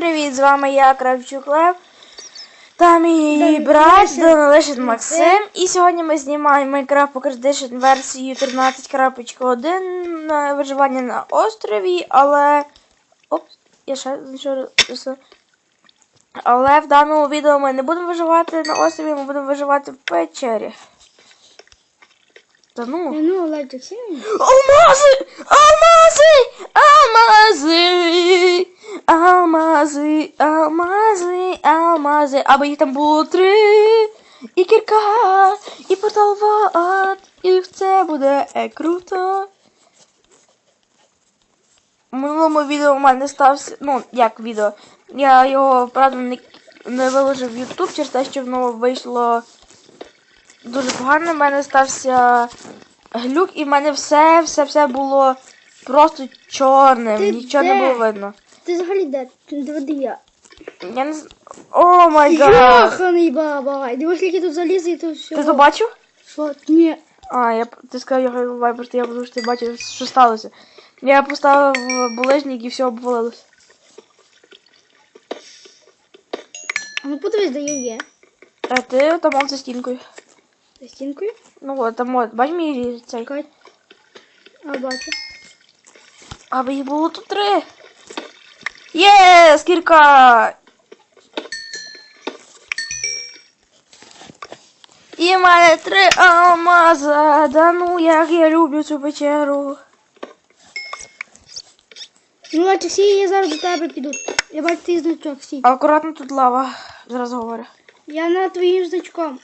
привіт! З вами я, Кравчук Лев. Та мій брат Данилишин Максим. Максим. І сьогодні ми знімаємо Minecraft Pocket Edition версію 13.1 на виживання на острові, але. Опс, я ще нічого. Але в даному відео ми не будемо виживати на острові, ми будемо виживати в печері. Та ну. Ну? Алмази! Алмази! Алмази. Аби їх там було три. І кірка, і портал в ад. І це буде е, круто. В минулому відео в мене стався. Ну, як відео. Я його, правда, не, не виложив в YouTube через те, що воно вийшло дуже погано. В мене стався глюк, і в мене все, все, все було просто чорним. Ти Нічого де? не було видно. Ти взагалі де? Де я? Я не з... О май гад! Йоханий бабай. Дивись, скільки тут залізе і тут все. Ти то бачив? Що? Ні. А, я ти сказав, я вайбер, я подумав, що ти бачив, що сталося. Я поставив булижник і все обвалилось. А ну подивись, де я є. А ти там он за стінкою. За стінкою? Ну от, там от, бач мій цей. Чекай. А, бачу. Аби їх було тут три. Є, скірка! І мене три алмаза. Да ну як я люблю цю печеру. Ну, Леджик, всі я зараз до тебе підуть. Я бачу твій значок, всі. Акуратно тут лава, зразу говорю. Я на твоїм значком.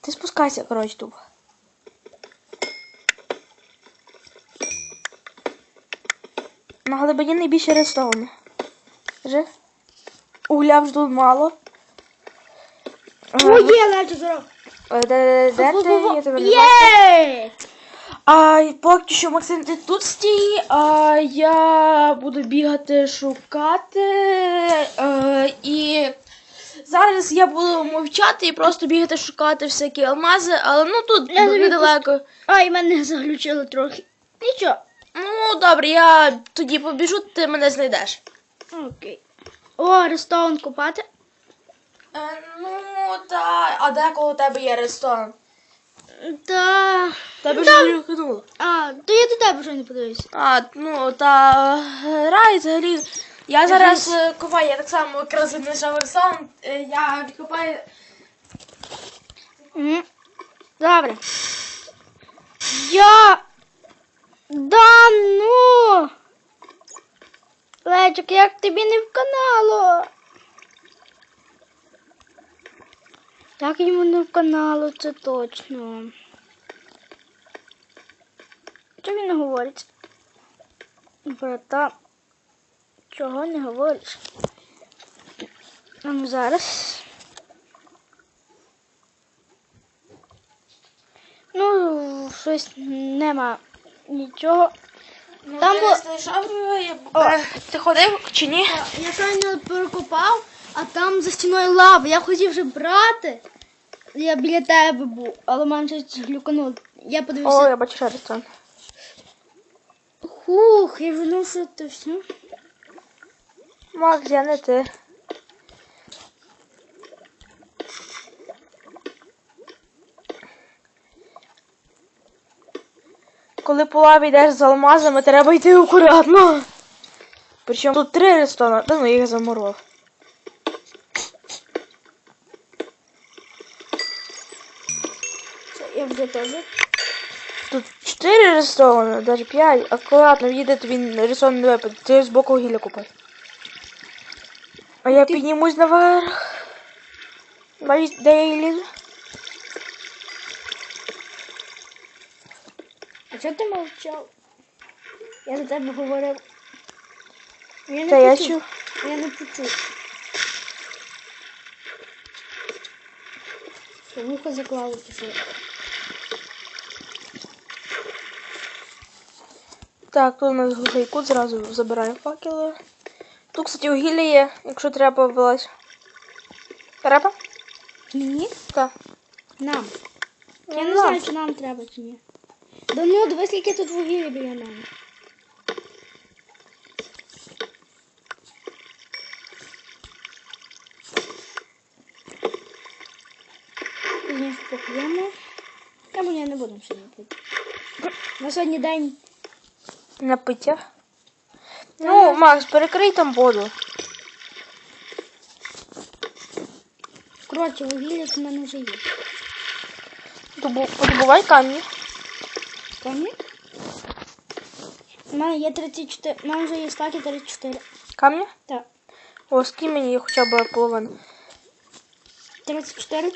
Ти спускайся, коротше, тут. На глибині найбільше редстоун. Скажи. Угля вже тут мало. О, є, Леджик, зараз. Е, Де, де ти? Я тебе не бачу. Є! А поки що Максим, ти тут стій, а я буду бігати шукати. Е, і зараз я буду мовчати і просто бігати шукати всякі алмази, але ну тут Я недалеко. Ай, мене заглючило трохи. Нічого. Ну, добре, я тоді побіжу, ти мене знайдеш. Окей. О, рестаун купати. Е, ну, та. А де коло тебе є ресторан? Та. Тебе Та- вже глюкнуло. А, то я до тебе вже не подивлюся. А, ну та грай взагалі. Я зараз е, копаю, я так само якраз знайшов ресторан. Е, Я копаю. Мгм. Добре. Я. Да ну. Лечик, як тобі не вканало? Так йому не вканало, це точно. Що він не говорить? Брата, чого не говориш? Ну зараз. Ну, щось нема нічого. Ну, Там ти було- не знайшов, я- О. е, ти ходив чи ні? Я щойно перекопав, а там за стіною лава. Я хотів вже брати. Я біля тебе був, але мене щось глюкануло. Я О, подивився. я бачу ще ресторан. Хух, я вже що це все. Макс, я не ти. Коли по лаві йдеш з алмазами, треба йти акуратно. Причому тут три ресторани, та ну я їх. Це я вже теж. Тут чотири ресторани, навіть п'ять. Акуратно, їде тобі ресторан не випаде. Ти з боку гілля купай. А я піднімусь наверх. Бачиш, де я лізу? Чого ти мовчав? Я до тебе говорив. Я не Та я чув. Я не почув. Що вухо заклало пішло. Так, тут у нас глухий кут, зразу забираємо факели. Тут, кстати, вугілля є, якщо треба вилазь. Треба? Мені? Так. Нам. Ну, Я не нам. знаю, чи нам треба, чи ні. Да ну, диви, скільки тут вугілля біля мене. Там у меня я не буду сьогодні пити. На сьогодні дань на пиття. Ну, Макс, перекрий там воду. Короче, вугілля в мене уже є. Добувай камінь. Камні? У мене є 34. У мене вже є стаки 34. Камні? Так. О, скинь мені хоча б половину. 34.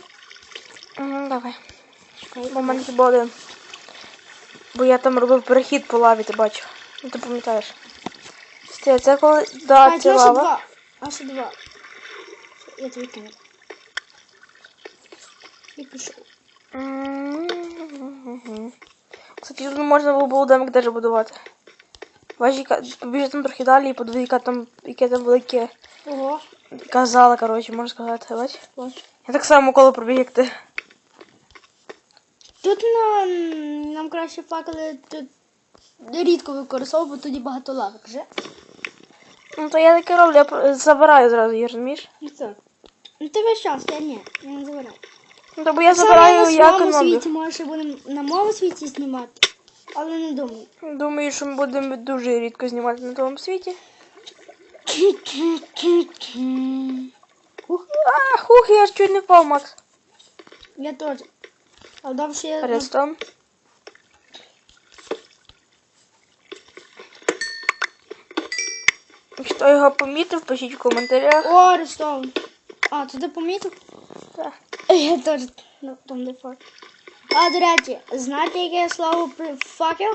Угу, давай. Бо в мене хіба один. Бо я там робив перехід по лаві, ти бачив. Ну ти пам'ятаєш. Сте, це коли. Да, а, це лава. два. Аж два. Я тобі кину. І пішов. Мгм. Кстати, тут можна було домик теж будувати. Яка- побіжи там трохи далі і подивись, яка там, яке там велике. Ого. Яка зала, коротше, можна сказати. Бач? Я так само коло пробіг, як ти. Тут нам, нам краще факели тут рідко використовувати, бо тоді багато лавок вже. Ну то я таке роблю, я забираю зразу її, розумієш? Ну так. Ну ти весь час, я ні, я не забираю. Ну бо я Саме забираю, на я своєму світі, може, ще будемо на моєму світі знімати, але не думаю. Думаю, що ми будемо дуже рідко знімати на тому світі. Ух, А, хух, я ж чуть не впав, Макс. я теж. А добре, що я... Редстон. Хто його помітив, пишіть в коментарях. О, Рестон. А, ти помітив? Так. Я теж ну, там де фак. А, до речі, знаєте, яке слово при факел?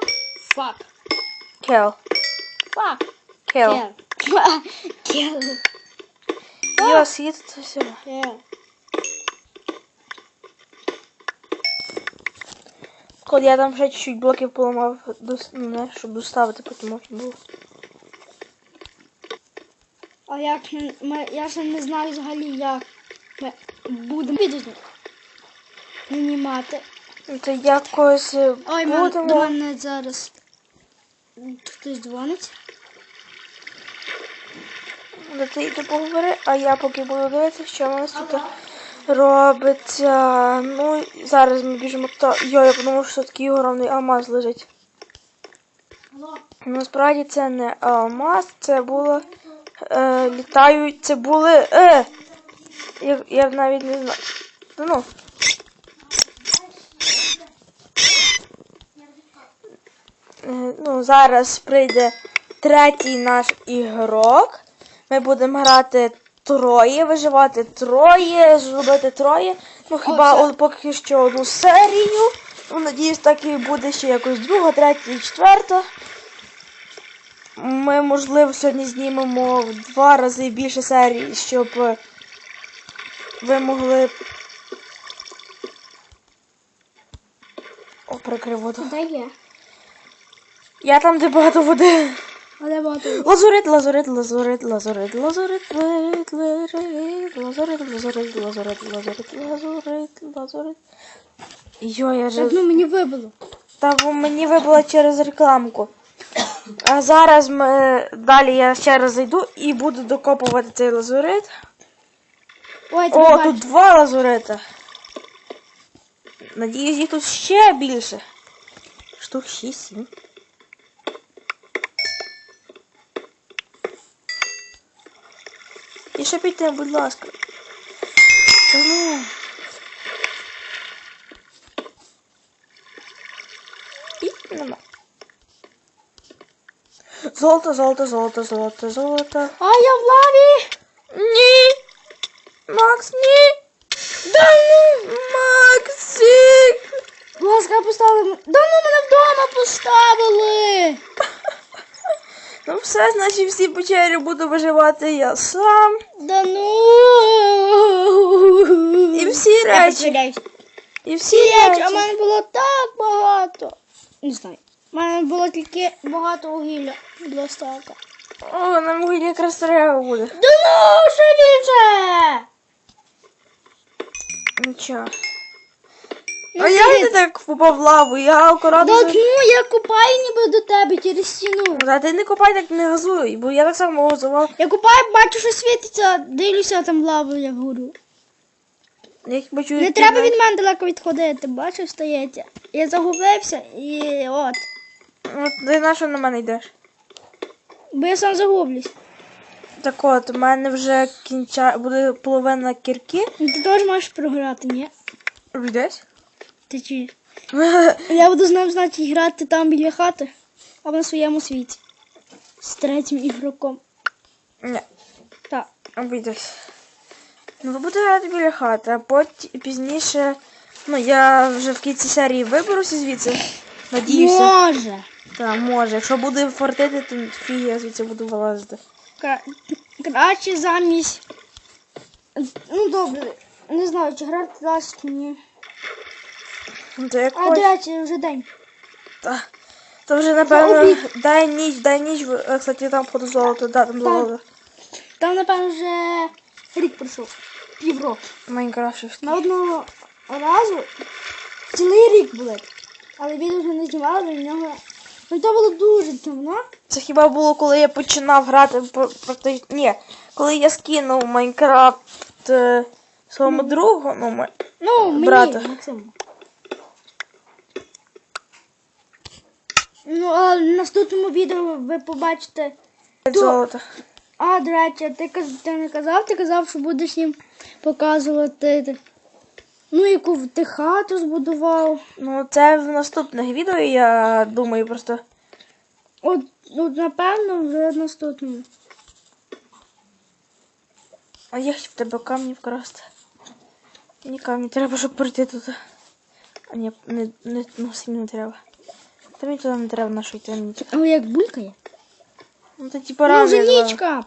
Фак. Кел. Фак. Кел. Кел. Йо, світ це все. Кел. Коли я там ще чуть-чуть блоків поламав, ну, щоб доставити, потім можна було. А як ми- я ще не знаю взагалі, як ми будемо знімати. Це якось Ой, мен, до мене зараз хтось дзвонить. Ну, Ти йди поговори, а я поки буду дивитися, що у нас тут робиться. Ну, зараз ми біжимо то. Йо, я подумав, що такий огромний алмаз лежить. Насправді це не алмаз, це було. Е, літають, це були. Е! Я, я навіть не знаю. Та Ну. Е, Ну, зараз прийде третій наш ігрок. Ми будемо грати троє, виживати троє, зробити троє. Ну, хіба от поки що одну серію. Ну, надіюсь, так і буде ще якось друга, третя і четверта. Ми, можливо, сьогодні знімемо в два рази більше серій, щоб е, ви могли. О, прикрив воду. Де є? Я там, де багато води. Але багато. Лазурит, лазурит, лазурит, лазурит, лазурит, лазурит, лазурит, лазурит, лазурит, лазурит, лазурит, лазурит, лазурит. Йо, я же... Ну мені вибило. Та бо мені вибило через рекламку. А зараз ми далі я ще раз зайду і буду докопувати цей лазурит. Ой, ти О, бачиш. тут два лазурита. Надіюсь, їх тут ще більше. Штук 6-7. І ще пійте, будь ласка. Та ну. І нема. Золото, золото, золото, золото, золото. А я в лаві! Ні. Макс, ні. Да ну, Максик. Будь ласка, поставили. Да ну мене вдома поставили! Ну все, значить всі печері буду виживати я сам. Да ну! І всі речі. І всі речі, а в мене було так багато. Не знаю. У мене було тільки багато вугілля для стака. О, нам вугілля якраз треба буде. Да ну, ще більше! Нічого. А як ти так попав в лаву? Я акуратно. За- ну, я купаю ніби до тебе через стіну. Та ти не копай, так не газуй, бо я так само газував. Я купаю, бачу, що світиться, дивлюся, там лава, я горю. Я хіба чую. Не треба навіть- від мене далеко відходити, бачиш, стоїть. Я загубився і от. От ти на що на мене йдеш? Бо я сам загублюсь. Так от, у мене вже кінча буде половина кірки. Ну, Ти теж можеш програти, ні? Десь? Ти чи? Я буду з ним, значить, грати там біля хати, або на своєму світі. З третім ігроком. Ні, Так. обійдеш. Ну, ви будете грати біля хати, а потім пізніше. Ну, я вже в кінці серії виберуся звідси. Надіюся. Може. Та може. Якщо буде фортити, то фіг я звідси буду вилазити. Кра- Краще замість. Ну добре. Не знаю, чи грати дасть мені. Ну, то А, якось. до речі, вже день. Та. То вже напевно обід. дай ніч, дай ніч, Е, кстати, там походу золото, да, там золото. Там, напевно, вже рік пройшов. Півроку. Майнкрафт. На одного разу цілий рік були. Але відео вже не знімали, в нього. Ну то було дуже давно. Це хіба було, коли я починав грати про- проти. Ні, коли я скинув Майнкрафт е, своєму другу, ну, ма- Ну, мені, Брата. Максиму. Ну, а в наступному відео ви побачите. золото. А, до речі, ти, ти не казав, ти казав, що будеш їм показувати. Ну, яку ти хату збудував. Ну, це в наступних відео, я думаю, просто. От, от напевно, вже наступному. А я хотів в тебе камні вкрасти. Ні, камні, треба, щоб пройти тут. А ні, не, не, ну, всім не треба. Та мені туди не треба на що йти. мені. Але як булькає? Ну, то типу Ну, рано. вже я нічка.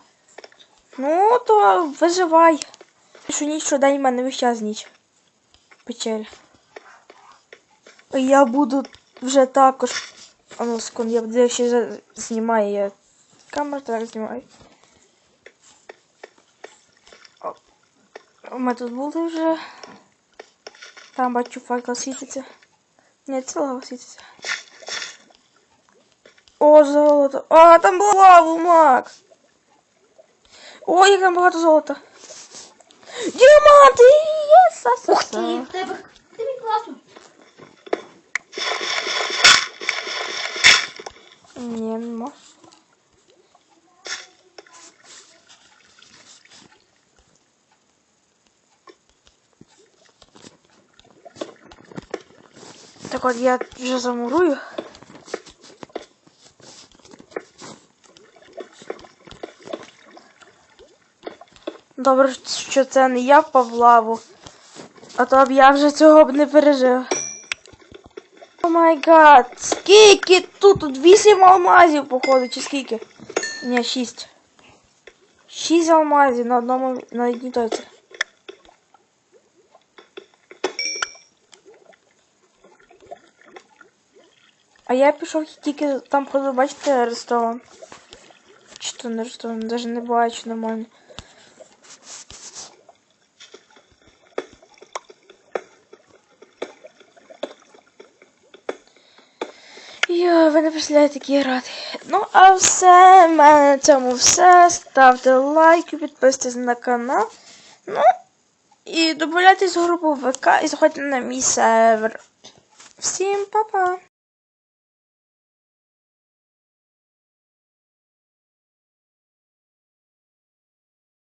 Ну, то виживай. Що ніч, що день в мене весь час ніч. Печері. Я буду вже також. А ну, секунд, я буду ще за- знімаю. Я камеру так знімаю. О, Ми тут були вже. Там бачу факел світиться. Ні, це лава світиться. О, золото. А, там була лава, мак. Ой, як там багато золота. Діаманти! Єс! Ух ти, в тебе тобі класно. Ні, нема. Так от я вже замурую. Добре, що це не я впав в лаву. А то б я вже цього б не пережив. О май гад, скільки тут? Тут 8 алмазів, походу, чи скільки? Ні, 6. 6 алмазів на одному на одній точці. А я пішов тільки там, походу, бачите, ресторан. Чи то не ресторан, навіть не бачу нормально. Йо, ви не представляєте, такі ради. Ну, а все, в мене на цьому все. Ставте лайки, підписуйтесь на канал. Ну, і додавайтесь в групу ВК і заходьте на мій сервер. Всім па-па!